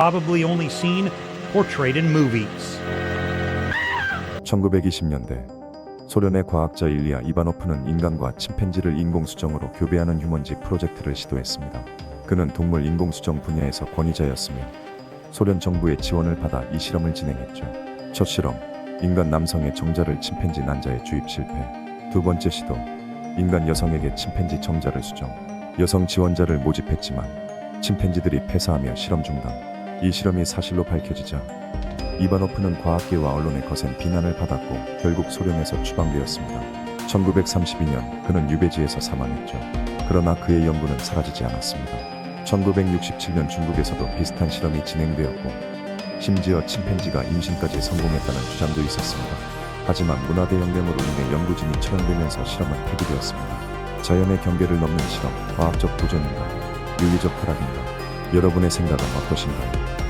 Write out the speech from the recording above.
probably only seen portrayed in movies. 1920년대 소련의 과학자 일리아 이바노프는 인간과 침팬지를 인공수정으로 교배하는 휴먼지 프로젝트를 시도했습니다. 그는 동물 인공수정 분야에서 권위자였으며 소련 정부의 지원을 받아 이 실험을 진행했죠. 첫 실험, 인간 남성의 정자를 침팬지 난자에 주입 실패. 두 번째 시도, 인간 여성에게 침팬지 정자를 수정. 여성 지원자를 모집했지만 침팬지들이 패사하며 실험 중단. 이 실험이 사실로 밝혀지자 이바노프는 과학계와 언론의 거센 비난을 받았고 결국 소련에서 추방되었습니다. 1932년 그는 유배지에서 사망했죠. 그러나 그의 연구는 사라지지 않았습니다. 1967년 중국에서도 비슷한 실험이 진행되었고 심지어 침팬지가 임신까지 성공했다는 주장도 있었습니다. 하지만 문화대혁명으로 인해 연구진이 처형되면서 실험은 폐기되었습니다. 자연의 경계를 넘는 실험, 과학적 도전인가, 윤리적 타락인가? 여러분의 생각은 어떠신가요?